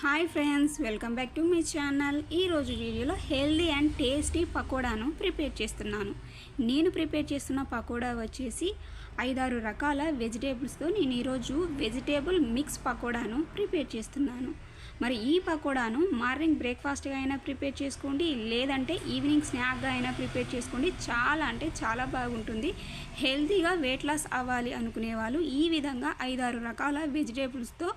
Hi friends welcome back to me channel. ఈరోజు వీడియోలో healthy and tasty పకోడాను prepare చేస్తున్నాను. నేను ప్రిపేర్ చేస్తున్న పకోడా వచ్చేసి ఐదారు రకాల వెజిటేబుల్స్తో నేను ఈరోజు వెజిటేబుల్ మిక్స్ పకోడాను ప్రిపేర్ చేస్తున్నాను. మరి ఈ పకోడాను మార్నింగ్ బ్రేక్ఫాస్ట్గా అయినా ప్రిపేర్ చేసుకోండి లేదంటే ఈవినింగ్ స్నాక్గా అయినా ప్రిపేర్ చేసుకోండి. చాలా అంటే చాలా బాగుంటుంది. హెల్తీగా వెయిట్ లాస్ అవ్వాలి అనుకునే వాళ్ళు ఈ విధంగా ఐదారు రకాల వెజిటేబుల్స్తో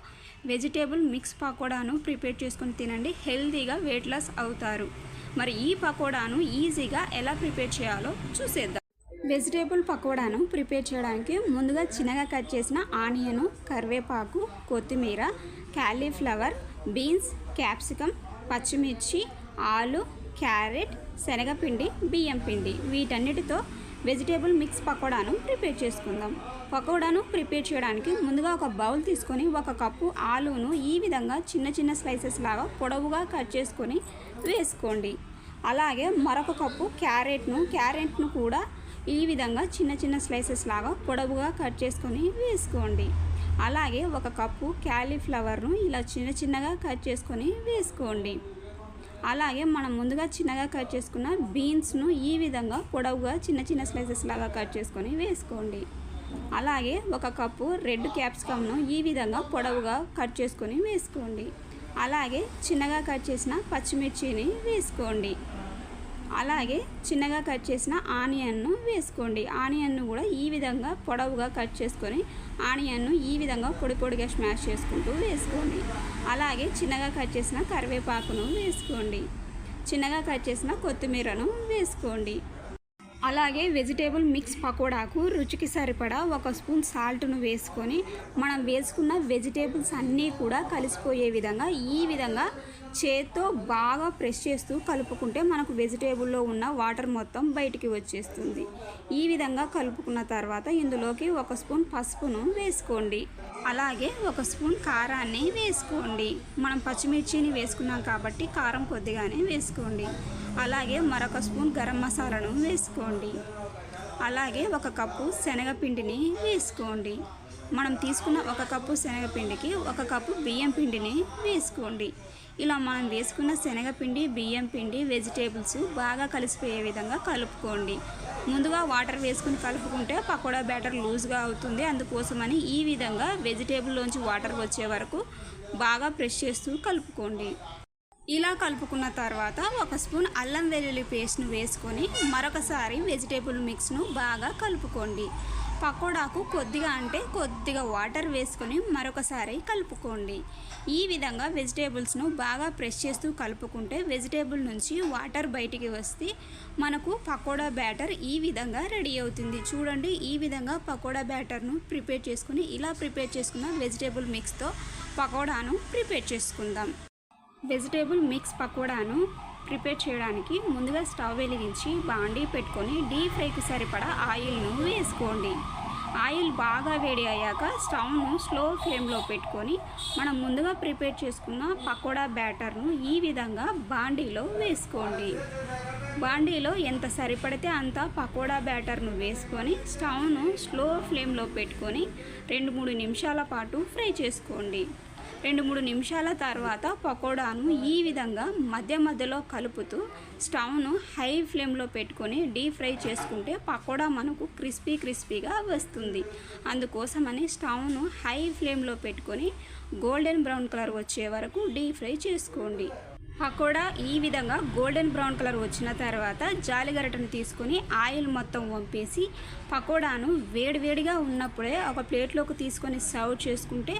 వెజిటేబుల్ మిక్స్ పకోడాను ప్రిపేర్ చేసుకొని తినండి. హెల్తీగా వెయిట్ లాస్ అవుతారు. మరి ఈ పకోడాను ఈజీగా ఎలా ప్రిపేర్ చేయాలో చూసేద్దాం. వెజిటేబుల్ పకోడాను ప్రిపేర్ చేయడానికి ముందుగా చిన్నగా కట్ చేసిన ఆనియను కరివేపాకు కొత్తిమీర క్యాలీఫ్లవర్ బీన్స్ క్యాప్సికమ్ పచ్చిమిర్చి ఆలు క్యారెట్ శనగపిండి బియ్యం పిండి. వీటన్నిటితో వెజిటేబుల్ మిక్స్ పకోడాను ప్రిపేర్ చేసుకుందాం. పకోడాను ప్రిపేర్ చేయడానికి ముందుగా ఒక బౌల్ తీసుకొని ఒక కప్పు ఆలును ఈ విధంగా చిన్న చిన్న స్లైసెస్ లాగా పొడవుగా కట్ చేసుకొని వేసుకోండి. అలాగే మరొక కప్పు క్యారెట్ను క్యారెట్ను కూడా ఈ విధంగా చిన్న చిన్న స్లైసెస్ లాగా పొడవుగా కట్ చేసుకొని వేసుకోండి. అలాగే ఒక కప్పు క్యాలీఫ్లవర్ను ఇలా చిన్న చిన్నగా కట్ చేసుకొని వేసుకోండి. అలాగే మనం ముందుగా చిన్నగా కట్ చేసుకున్న బీన్స్ను ఈ విధంగా పొడవుగా చిన్న చిన్న స్లైసెస్ లాగా కట్ చేసుకొని వేసుకోండి. అలాగే ఒక కప్పు రెడ్ క్యాప్సికమ్ను ఈ విధంగా పొడవుగా కట్ చేసుకొని వేసుకోండి. అలాగే చిన్నగా కట్ చేసిన పచ్చిమిర్చిని వేసుకోండి. అలాగే చిన్నగా కట్ చేసిన ఆనియన్ను వేసుకోండి. ఆనియన్ను కూడా ఈ విధంగా పొడవుగా కట్ చేసుకొని ఆనియన్ను ఈ విధంగా పొడి పొడిగా స్మాష్ చేసుకుంటూ వేసుకోండి. అలాగే చిన్నగా కట్ చేసిన కరివేపాకును వేసుకోండి. చిన్నగా కట్ చేసిన కొత్తిమీరను వేసుకోండి. అలాగే వెజిటేబుల్ మిక్స్ పకోడాకు రుచికి సరిపడా ఒక స్పూన్ సాల్ట్ను వేసుకొని మనం వేసుకున్న వెజిటేబుల్స్ అన్నీ కూడా కలిసిపోయే విధంగా ఈ విధంగా చేత్తో బాగా ప్రెస్ చేస్తూ కలుపుకుంటే మనకు వెజిటేబుల్లో ఉన్న వాటర్ మొత్తం బయటికి వచ్చేస్తుంది. ఈ విధంగా కలుపుకున్న తర్వాత ఇందులోకి ఒక స్పూన్ పసుపును వేసుకోండి. అలాగే ఒక స్పూన్ కారాన్ని వేసుకోండి. మనం పచ్చిమిర్చిని వేసుకున్నాం కాబట్టి కారం కొద్దిగానే వేసుకోండి. అలాగే మరొక స్పూన్ గరం మసాలాను వేసుకోండి. అలాగే ఒక కప్పు శనగపిండిని వేసుకోండి. మనం తీసుకున్న ఒక కప్పు శనగపిండికి ఒక కప్పు బియ్యం పిండిని వేసుకోండి. ఇలా మనం వేసుకున్న శనగపిండి బియ్యం పిండి వెజిటేబుల్స్ బాగా కలిసిపోయే విధంగా కలుపుకోండి. ముందుగా వాటర్ వేసుకుని కలుపుకుంటే పకోడా బ్యాటర్ లూజ్గా అవుతుంది. అందుకోసమని ఈ విధంగా వెజిటేబుల్లోంచి వాటర్ వచ్చే వరకు బాగా ప్రెస్ చేస్తూ కలుపుకోండి. ఇలా కలుపుకున్న తర్వాత ఒక స్పూన్ అల్లం వెల్లుల్లి పేస్ట్ను వేసుకొని మరొకసారి వెజిటేబుల్ మిక్స్ను బాగా కలుపుకోండి. పకోడాకు కొద్దిగా అంటే కొద్దిగా వాటర్ వేసుకొని మరొకసారి కలుపుకోండి. ఈ విధంగా వెజిటేబుల్స్ను బాగా ప్రెస్ చేస్తూ కలుపుకుంటే వెజిటేబుల్ నుంచి వాటర్ బయటికి వస్తే మనకు పకోడా బ్యాటర్ ఈ విధంగా రెడీ అవుతుంది. చూడండి ఈ విధంగా పకోడా బ్యాటర్ను ప్రిపేర్ చేసుకుని ఇలా ప్రిపేర్ చేసుకున్న వెజిటేబుల్ మిక్స్తో పకోడాను ప్రిపేర్ చేసుకుందాం. వెజిటేబుల్ మిక్స్ పకోడాను ప్రిపేర్ చేయడానికి ముందుగా స్టవ్ వెలిగించి బాండీ పెట్టుకొని డీప్ ఫ్రైకి సరిపడా ఆయిల్ను వేసుకోండి. ఆయిల్ బాగా వేడి అయ్యాక స్టవ్ను స్లో ఫ్లేమ్లో పెట్టుకొని మనం ముందుగా ప్రిపేర్ చేసుకున్న పకోడా బ్యాటర్ను ఈ విధంగా బాండీలో వేసుకోండి. బాండీలో ఎంత సరిపడితే అంత పకోడా బ్యాటర్ను వేసుకొని స్టవ్ను స్లో ఫ్లేమ్లో పెట్టుకొని రెండు మూడు నిమిషాల పాటు ఫ్రై చేసుకోండి. రెండు మూడు నిమిషాల తర్వాత పకోడాను ఈ విధంగా మధ్య మధ్యలో కలుపుతూ స్టవ్ను హై ఫ్లేమ్లో పెట్టుకొని డీప్ ఫ్రై చేసుకుంటే పకోడా మనకు క్రిస్పీ క్రిస్పీగా వస్తుంది. అందుకోసమని స్టవ్ను హై ఫ్లేమ్లో పెట్టుకొని గోల్డెన్ బ్రౌన్ కలర్ వచ్చే వరకు డీప్ ఫ్రై చేసుకోండి. పకోడా ఈ విధంగా గోల్డెన్ బ్రౌన్ కలర్ వచ్చిన తర్వాత జాలిగరటను తీసుకొని ఆయిల్ మొత్తం వంపేసి పకోడాను వేడివేడిగా ఉన్నప్పుడే ఒక ప్లేట్లోకి తీసుకొని సర్వ్ చేసుకుంటే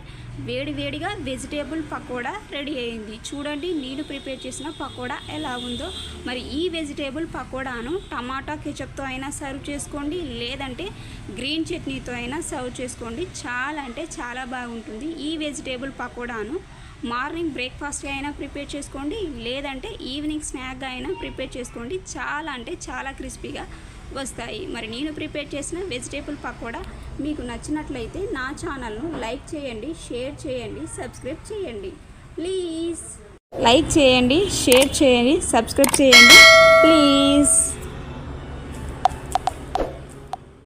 వేడివేడిగా వెజిటేబుల్ పకోడా రెడీ అయింది. చూడండి నేను ప్రిపేర్ చేసిన పకోడా ఎలా ఉందో. మరి ఈ వెజిటేబుల్ పకోడాను టమాటా కెచప్తో అయినా సర్వ్ చేసుకోండి లేదంటే గ్రీన్ చట్నీతో అయినా సర్వ్ చేసుకోండి. చాలా అంటే చాలా బాగుంటుంది. ఈ వెజిటేబుల్ పకోడాను మార్నింగ్ బ్రేక్ఫాస్ట్గా అయినా ప్రిపేర్ చేసుకోండి. లేదంటే ఈవినింగ్ స్నాక్గా అయినా ప్రిపేర్ చేసుకోండి. చాలా అంటే చాలా క్రిస్పీగా వస్తాయి. మరి నేను ప్రిపేర్ చేసిన వెజిటేబుల్ పకోడా మీకు నచ్చినట్లయితే నా ఛానల్ను లైక్ చేయండి షేర్ చేయండి సబ్స్క్రైబ్ చేయండి. ప్లీజ్. లైక్ చేయండి షేర్ చేయండి సబ్స్క్రైబ్ చేయండి. ప్లీజ్.